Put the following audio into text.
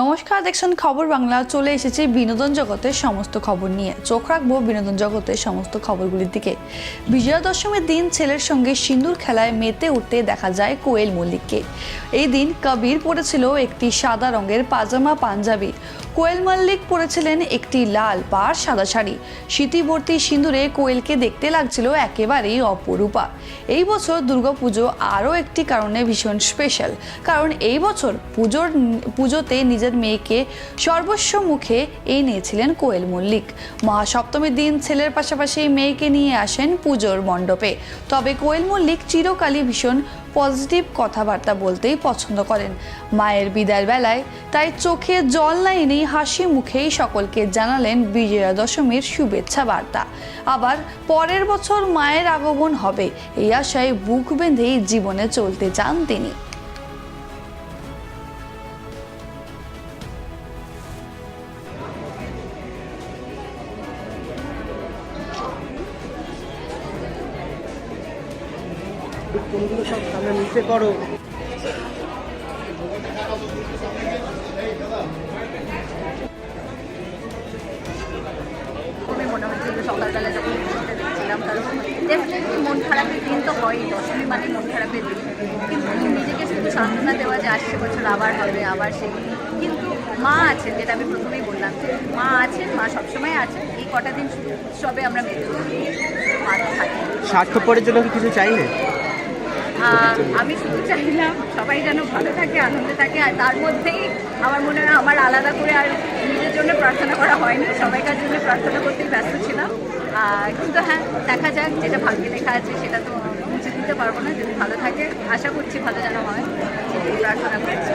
নমস্কার, দেখছেন খবর বাংলা। চলে এসেছে বিনোদন জগতের সমস্ত খবর নিয়ে। চোখ রাখব বিনোদন জগতের সমস্ত খবরগুলির দিকে। বিজয়া দশমীর দিন ছেলের সঙ্গে সিঁদুর খেলায় মেতে উঠতে দেখা যায় কোয়েল মল্লিককে। এই দিন কবির পড়েছিল একটি সাদা রঙের পাজামা পাঞ্জাবি। কোয়েল মল্লিক পরেছিলেন একটি লাল পাড় সাদা শাড়ি। স্মৃতিবর্তী সিঁদুরে কোয়েলকে দেখতে লাগছিল একেবারেই অপরূপা। এই বছর দুর্গাপুজো আরও একটি কারণে ভীষণ স্পেশাল কারণ এই বছর পুজোর পুজোতে নিজের মেয়েকে সর্বস্ব মুখে এনেছিলেন কোয়েল মল্লিক। মহাসপ্তমীর দিন ছেলের পাশাপাশি মেয়েকে নিয়ে আসেন পুজোর মণ্ডপে। তবে কোয়েল মল্লিক চিরকালই ভীষণ পজিটিভ কথাবার্তা বলতেই পছন্দ করেন। মায়ের বিদায়ের বেলায় তাই চোখে জল না এনেই হাসি মুখেই সকলকে জানালেন বিজয়া দশমীর শুভেচ্ছা বার্তা। আবার পরের বছর মায়ের আগমন হবে, এই আশায় বুক বেঁধেই জীবনে চলতে চান তিনি। কোনগুলো সব সামনে নিচে করো। খুবই মনে হচ্ছিল সকালবেলা যখন দেখছিলাম কারণ ডেফিনেটলি মন খারাপের দিন তো হয়ই দশমী মানে মন খারাপের দিন। কিন্তু নিজেকে শুধু সান্ত্বনা দেওয়া যে আসছে বছর আবার হবে আবার সেই। কিন্তু মা আছেন যেটা আমি প্রথমেই বললাম যে মা আছেন মা সবসময় আছেন এই কটা দিন শুধু উৎসবে আমরা মেতে তো স্বার্থপরের জন্য কি কিছু চাইলে? আমি শুধু চাইলাম সবাই যেন ভালো থাকে, আনন্দে থাকে, আর তার মধ্যেই আমার মনে হয় আমার আলাদা করে আর নিজের জন্য প্রার্থনা করা হয়নি, সবাইকার জন্য প্রার্থনা করতেই ব্যস্ত ছিলাম। কিন্তু হ্যাঁ দেখা যাক যেটা ভাগ্যে লেখা আছে সেটা তো মুছে দিতে পারব না, যদি ভালো থাকে, আশা করছি ভালো যেন হয় প্রার্থনা করছি।